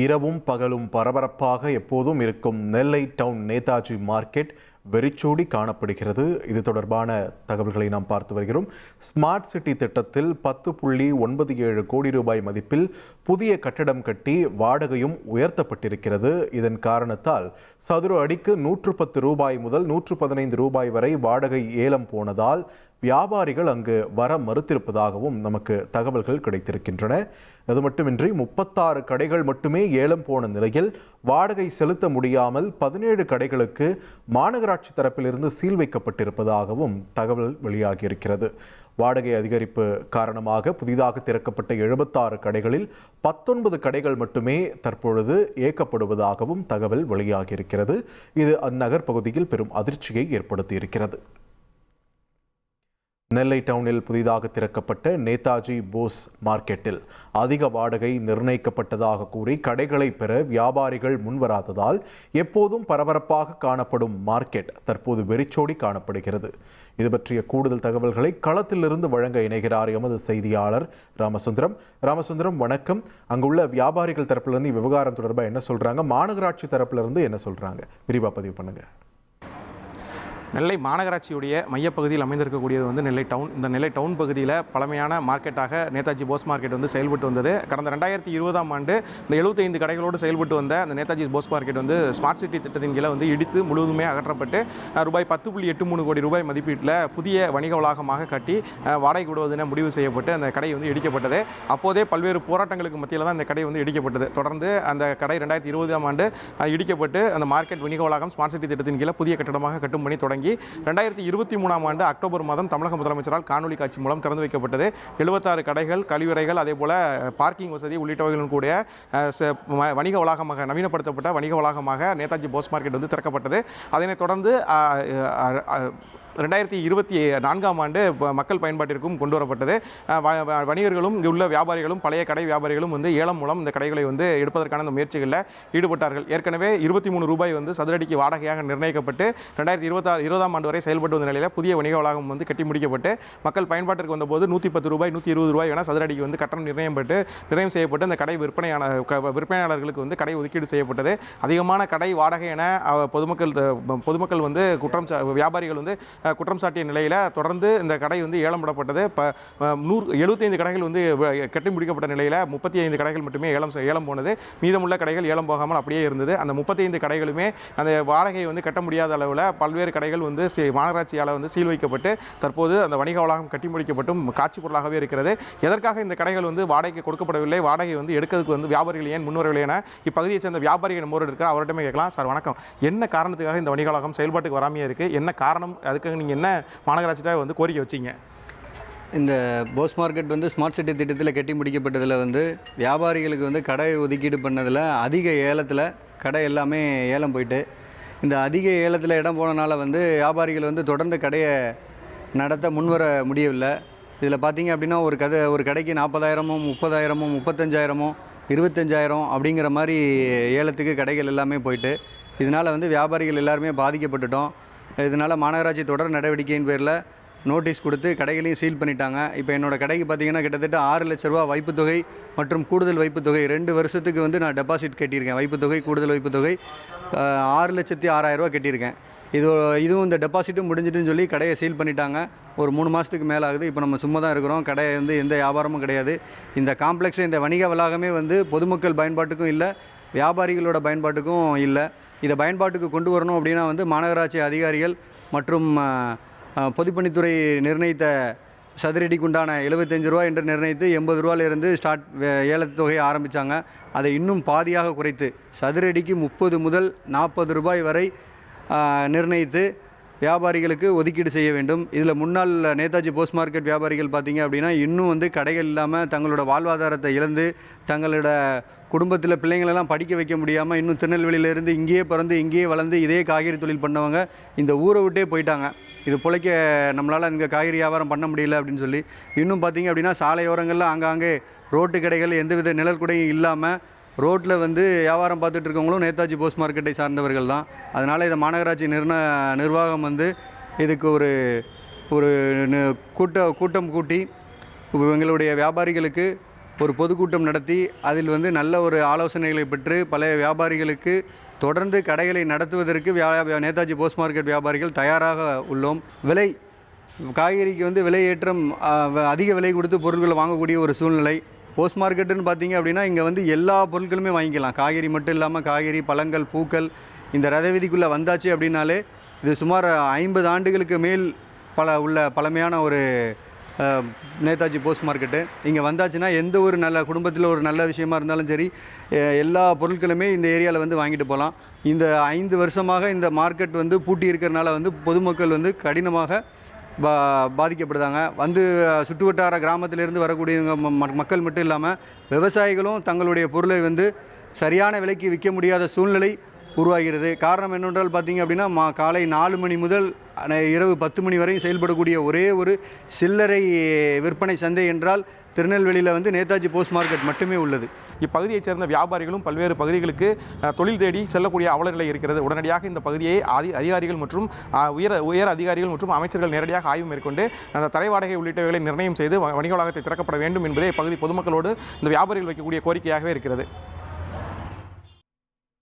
இரவும் பகலும் பரபரப்பாக எப்போதும் இருக்கும் நெல்லை டவுன் நேதாஜி மார்க்கெட் வெறிச்சோடி காணப்படுகிறது. இது தொடர்பான தகவல்களை நாம் பார்த்து வருகிறோம். ஸ்மார்ட் சிட்டி திட்டத்தில் பத்து புள்ளி ஒன்பது ஏழு கோடி ரூபாய் மதிப்பில் புதிய கட்டடம் கட்டி வாடகையும் உயர்த்தப்பட்டிருக்கிறது. இதன் காரணத்தால் சதுர அடிக்கு நூற்று பத்து ரூபாய் முதல் நூற்று பதினைந்து ரூபாய் வரை வாடகை ஏலம் போனதால் வியாபாரிகள் அங்கு வர மறுத்திருப்பதாகவும் நமக்கு தகவல்கள் கிடைத்திருக்கின்றன. அது மட்டுமின்றி முப்பத்தாறு கடைகள் மட்டுமே ஏலம் போன நிலையில் வாடகை செலுத்த முடியாமல் பதினேழு கடைகளுக்கு மாநகராட்சி தரப்பிலிருந்து சீல் வைக்கப்பட்டிருப்பதாகவும் தகவல் வெளியாகியிருக்கிறது. வாடகை அதிகரிப்பு காரணமாக புதிதாக திறக்கப்பட்ட எழுபத்தாறு கடைகளில் பத்தொன்பது கடைகள் மட்டுமே தற்பொழுது இயக்கப்படுவதாகவும் தகவல் வெளியாகியிருக்கிறது. இது அந்நகர் பகுதியில் பெரும் அதிர்ச்சியை ஏற்படுத்தியிருக்கிறது. நெல்லை டவுனில் புதிதாக திறக்கப்பட்ட நேதாஜி போஸ் மார்க்கெட்டில் அதிக வாடகை நிர்ணயிக்கப்பட்டதாக கூறி கடைகளை பெற வியாபாரிகள் முன்வராததால் எப்போதும் பரபரப்பாக காணப்படும் மார்க்கெட் தற்போது வெறிச்சோடி காணப்படுகிறது. இது பற்றிய கூடுதல் தகவல்களை களத்திலிருந்து வழங்க இணைகிறார் எமது செய்தியாளர் ராமசுந்தரம். ராமசுந்தரம் வணக்கம். அங்குள்ள வியாபாரிகள் தரப்பிலிருந்து விவகாரம் தொடர்பாக என்ன சொல்றாங்க? மாநகராட்சி தரப்பிலிருந்து என்ன சொல்றாங்க? விரிவா பதிவு பண்ணுங்க. நெல்லை மாநகராட்சியுடைய மையப்பகுதியில் அமைந்திருக்கக்கூடியது வந்து நெல்லை டவுன். இந்த நெல்லை டவுன் பகுதியில் பழமையான மார்க்கெட்டாக நேதாஜி போஸ் மார்க்கெட் வந்து செயல்பட்டு வந்தது. கடந்த ரெண்டாயிரத்தி இருபதாம் ஆண்டு இந்த எழுபத்தைந்து கடைகளோடு செயல்பட்டு வந்த அந்த நேதாஜி போஸ் மார்க்கெட் வந்து ஸ்மார்ட் சிட்டி திட்டத்தின் கீழே வந்து இடித்து முழுவதுமே அகற்றப்பட்டு ரூபாய் பத்து புள்ளி எட்டு மூணு கோடி ரூபாய் மதிப்பீட்டில் புதிய வணிக வளாகமாக கட்டி வாடகை விடுவதென முடிவு செய்யப்பட்டு அந்த கடை வந்து இடிக்கப்பட்டது. அப்போதே பல்வேறு போராட்டங்களுக்கு மத்தியில் தான் இந்த கடை வந்து இடிக்கப்பட்டது. தொடர்ந்து அந்த கடை ரெண்டாயிரத்தி இருபதாம் ஆண்டு இடிக்கப்பட்டு அந்த மார்க்கெட் வணிக வளாகம் ஸ்மார்ட் சிட்டி திட்டத்தின் கீழே புதிய கட்டடமாக கட்டும் பணி தொடங்கி ரெண்டாயிரத்தி இருபத்தி மூணாம் ஆண்டு அக்டோபர் மாதம் தமிழக முதலமைச்சரால் காணொலி காட்சி மூலம் திறந்து வைக்கப்பட்டது. எழுபத்தாறு கடைகள் கழிவறைகள் அதே போல பார்க்கிங் வசதி உள்ளிட்டவைகளும் கூடிய வணிக வளாகமாக நவீனப்படுத்தப்பட்ட வணிக வளாகமாக நேதாஜி போஸ் மார்க்கெட் வந்து திறக்கப்பட்டது. அதனைத் தொடர்ந்து ரெண்டாயிரத்தி இருபத்தி நான்காம் ஆண்டு மக்கள் பயன்பாட்டிற்கும் கொண்டு வரப்பட்டது. வணிகர்களும் இங்கே உள்ள வியாபாரிகளும் பழைய கடை வியாபாரிகளும் வந்து ஏலம் மூலம் இந்த கடைகளை வந்து எடுப்பதற்கான அந்த முயற்சிகளில் ஈடுபட்டார்கள். ஏற்கனவே இருபத்தி மூணு ரூபாய் வந்து சதுரடிக்கு வாடகையாக நிர்ணயிக்கப்பட்டு ரெண்டாயிரத்தி இருபத்தாறு இருபதாம் ஆண்டு வரை செயல்பட்டு வந்த நிலையில் புதிய வணிக வளாகம் வந்து கட்டி முடிக்கப்பட்டு மக்கள் பயன்பாட்டிற்கு வந்தபோது நூற்றி பத்து ரூபாய் நூற்றி இருபது ரூபாய் என சதுரடிக்கு வந்து கட்டணம் நிர்ணயம் பட்டு நிர்ணயம் செய்யப்பட்டு அந்த கடை விற்பனையான விற்பனையாளர்களுக்கு வந்து கடை ஒதுக்கீடு செய்யப்பட்டது. அதிகமான கடை வாடகை என பொதுமக்கள் பொதுமக்கள் வந்து குற்றம் சா- வியாபாரிகள் வந்து குற்றம் சாட்டிய நிலையில் தொடர்ந்து இந்த கடை வந்து ஏலம் விடப்பட்டது. இப்போ நூறு எழுபத்தைந்து கடைகள் வந்து கட்டி முடிக்கப்பட்ட நிலையில் முப்பத்தி ஐந்து கடைகள் மட்டுமே ஏலம் ஏலம் போனது. மீதமுள்ள கடைகள் ஏலம் போகாமல் அப்படியே இருந்தது. அந்த முப்பத்தைந்து கடைகளுமே அந்த வாடகையை வந்து கட்ட முடியாத அளவில் பல்வேறு கடைகள் வந்து மாநகராட்சியால் வந்து சீல் வைக்கப்பட்டு தற்போது அந்த வணிக வளாகம் கட்டி முடிக்கப்பட்டும் காட்சி பொருளாகவே இருக்கிறது. எதற்காக இந்த கடைகள் வந்து வாடகைக்கு கொடுக்கப்படவில்லை? வாடகை வந்து எடுக்கிறதுக்கு வந்து வியாபாரிகள் ஏன் முன்வரவில்லை என இப்பகுதியை சேர்ந்த வியாபாரிகள் முறை இருக்கிற அவர்கிட்டமே கேட்கலாம். சார் வணக்கம். என்ன காரணத்துக்காக இந்த வணிக வளாகம் செயல்பாட்டுக்கு வராமையே இருக்குது என்ன காரணம்? அதுக்கு அதுக்காக நீங்கள் என்ன மாநகராட்சியிட்ட வந்து கோரிக்கை வச்சீங்க? இந்த போஸ் மார்க்கெட் வந்து ஸ்மார்ட் சிட்டி திட்டத்தில் கட்டி முடிக்கப்பட்டதில் வந்து வியாபாரிகளுக்கு வந்து கடை ஒதுக்கீடு பண்ணதில் அதிக ஏலத்தில் கடை எல்லாமே ஏலம் போயிட்டு இந்த அதிக ஏலத்தில் இடம் போனனால வந்து வியாபாரிகள் வந்து தொடர்ந்து கடையை நடத்த முன்வர முடியவில்லை. இதில் பார்த்தீங்க அப்படின்னா ஒரு கதை ஒரு கடைக்கு நாற்பதாயிரமும் முப்பதாயிரமும் முப்பத்தஞ்சாயிரமும் இருபத்தஞ்சாயிரம் அப்படிங்கிற மாதிரி ஏலத்துக்கு கடைகள் எல்லாமே போயிட்டு இதனால் வந்து வியாபாரிகள் எல்லாருமே பாதிக்கப்பட்டுட்டோம். இதனால் மாநகராட்சி தொடர் நடவடிக்கையின் பேரில் நோட்டீஸ் கொடுத்து கடைகளையும் சீல் பண்ணிட்டாங்க. இப்போ என்னோடய கடைக்கு பார்த்தீங்கன்னா கிட்டத்தட்ட ஆறு லட்ச ரூபா வைப்புத்தொகை மற்றும் கூடுதல் வைப்புத்தொகை ரெண்டு வருஷத்துக்கு வந்து நான் டெபாசிட் கட்டியிருக்கேன். வைப்புத்தொகை கூடுதல் வைப்புத்தொகை ஆறு லட்சத்தி ஆறாயிரம் ரூபா கட்டியிருக்கேன். இது இதுவும் இந்த டெபாசிட்டும் முடிஞ்சிட்டுன்னு சொல்லி கடையை சீல் பண்ணிட்டாங்க. ஒரு மூணு மாதத்துக்கு மேலே ஆகுது. இப்போ நம்ம சும்மா தான் இருக்கிறோம். கடை வந்து எந்த வியாபாரமும் கிடையாது. இந்த காம்ப்ளெக்ஸ் இந்த வணிக வளாகமே வந்து பொதுமக்கள் பயன்பாட்டுக்கும் இல்லை. வியாபாரிகளோட பயன்பாட்டுக்கும் இல்லை. இதை பயன்பாட்டுக்கு கொண்டு வரணும் அப்படின்னா வந்து மாநகராட்சி அதிகாரிகள் மற்றும் பொதுப்பணித்துறை நிர்ணயித்த சதுரடிக்கு உண்டான எழுபத்தஞ்சு ரூபா என்று நிர்ணயித்து எண்பது ரூபாயிலிருந்து ஸ்டார்ட் ஏலத்தொகையை ஆரம்பித்தாங்க அதை இன்னும் பாதியாக குறைத்து சதுரடிக்கு முப்பது முதல் நாற்பது ரூபாய் வரை நிர்ணயித்து வியாபாரிகளுக்கு ஒதுக்கீடு செய்ய வேண்டும். இதில் முன்னாள் நேதாஜி போஸ்ட் மார்க்கெட் வியாபாரிகள் பார்த்தீங்க அப்படின்னா இன்னும் வந்து கடைகள் இல்லாமல் தங்களோட வாழ்வாதாரத்தை இழந்து தங்களோட குடும்பத்தில் பிள்ளைங்களெல்லாம் படிக்க வைக்க முடியாமல் இன்னும் திருநெல்வேலியிலேருந்து இங்கேயே பிறந்து இங்கேயே வளர்ந்து இதே காய்கறி தொழில் பண்ணவங்க இந்த ஊரை விட்டே போயிட்டாங்க. இது பிழைக்க நம்மளால் இங்கே காய்கறி வியாபாரம் பண்ண முடியல அப்படின்னு சொல்லி இன்னும் பார்த்தீங்க அப்படின்னா சாலையோரங்களில் ஆங்காங்கே ரோட்டு கடைகள் எந்தவித நிழல் கூடையும் இல்லாமல் ரோட்டில் வந்து வியாபாரம் பார்த்துட்டு இருக்கவங்களும் நேதாஜி போஸ்ட் மார்க்கெட்டை சார்ந்தவர்கள் தான். அதனால் இதை மாநகராட்சி நிர்ண நிர்வாகம் வந்து இதுக்கு ஒரு ஒரு கூட்ட கூட்டம் கூட்டி எங்களுடைய வியாபாரிகளுக்கு ஒரு பொதுக்கூட்டம் நடத்தி அதில் வந்து நல்ல ஒரு ஆலோசனைகளை பெற்று பழைய வியாபாரிகளுக்கு தொடர்ந்து கடைகளை நடத்துவதற்கு வியா நேதாஜி போஸ்ட் மார்க்கெட் வியாபாரிகள் தயாராக உள்ளோம். விலை காய்கறிக்கு வந்து விலை ஏற்றம் அதிக விலை கொடுத்து பொருட்களை வாங்கக்கூடிய ஒரு சூழ்நிலை போஸ்ட் மார்க்கெட்டுன்னு பார்த்தீங்க அப்படின்னா இங்கே வந்து எல்லா பொருட்களுமே வாங்கிக்கலாம். காய்கறி மட்டும் இல்லாமல் காய்கறி பழங்கள் பூக்கள் இந்த ரதவீதிக்குள்ளே வந்தாச்சு அப்படின்னாலே இது சுமார் ஐம்பது ஆண்டுகளுக்கு மேல் பல உள்ள பழமையான ஒரு நேதாஜி போஸ்ட் மார்க்கெட்டு இங்கே வந்தாச்சுன்னா எந்த ஒரு நல்ல குடும்பத்தில் ஒரு நல்ல விஷயமா இருந்தாலும் சரி எல்லா பொருட்களுமே இந்த ஏரியாவில் வந்து வாங்கிட்டு போகலாம் இந்த ஐந்து வருஷமாக இந்த மார்க்கெட் வந்து பூட்டி இருக்கிறனால வந்து பொதுமக்கள் வந்து கடினமாக பா பாதிக்கப்படுதாங்க. வந்து சுற்றுவட்டார கிராமத்திலிருந்து வரக்கூடியவங்க ம- ம- மக்கள் மட்டும் இல்லாமல் விவசாயிகளும் தங்களுடைய பொருளை வந்து சரியான விலைக்கு விற்க முடியாத சூழ்நிலை உருவாகிறது. காரணம் என்னென்றால் பார்த்தீங்க அப்படின்னா மா காலை நாலு மணி முதல் இரவு பத்து மணி வரையும் செயல்படக்கூடிய ஒரே ஒரு சில்லறை விற்பனை சந்தை என்றால் திருநெல்வேலியில் வந்து நேதாஜி போஸ்ட் மார்க்கெட் மட்டுமே உள்ளது. இப்பகுதியைச் சேர்ந்த வியாபாரிகளும் பல்வேறு பகுதிகளுக்கு தொழில் தேடி செல்லக்கூடிய அவலநிலை இருக்கிறது. உடனடியாக இந்த பகுதியை அதி அதிகாரிகள் மற்றும் உயர் உயர் அதிகாரிகள் மற்றும் அமைச்சர்கள் நேரடியாக ஆய்வு மேற்கொண்டு அந்த தரை வாடகை உள்ளிட்டவைகளை நிர்ணயம் செய்து வணிக வளாகத்தை திறக்கப்பட வேண்டும் என்பதே இப்பகுதி பொதுமக்களோடு இந்த வியாபாரிகள் வைக்கக்கூடிய கோரிக்கையாகவே இருக்கிறது.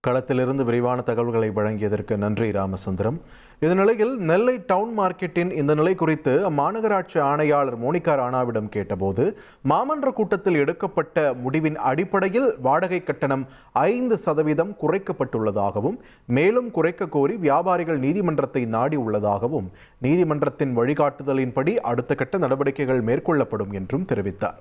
களத்திலிருந்து விரிவான தகவல்களை வழங்கியதற்கு நன்றி ராமசுந்தரம். இந்த நிலையில் நெல்லை டவுன் மார்க்கெட்டின் இந்த நிலை குறித்து அம்மாநகராட்சி ஆணையாளர் மோனிகா ராணாவிடம் கேட்டபோது மாமன்ற கூட்டத்தில் எடுக்கப்பட்ட முடிவின் அடிப்படையில் வாடகை கட்டணம் ஐந்து சதவீதம் குறைக்கப்பட்டுள்ளதாகவும் மேலும் குறைக்க கோரி வியாபாரிகள் நீதிமன்றத்தை நாடி உள்ளதாகவும் நீதிமன்றத்தின் வழிகாட்டுதலின்படி அடுத்த கட்ட நடவடிக்கைகள் மேற்கொள்ளப்படும் என்றும் தெரிவித்தார்.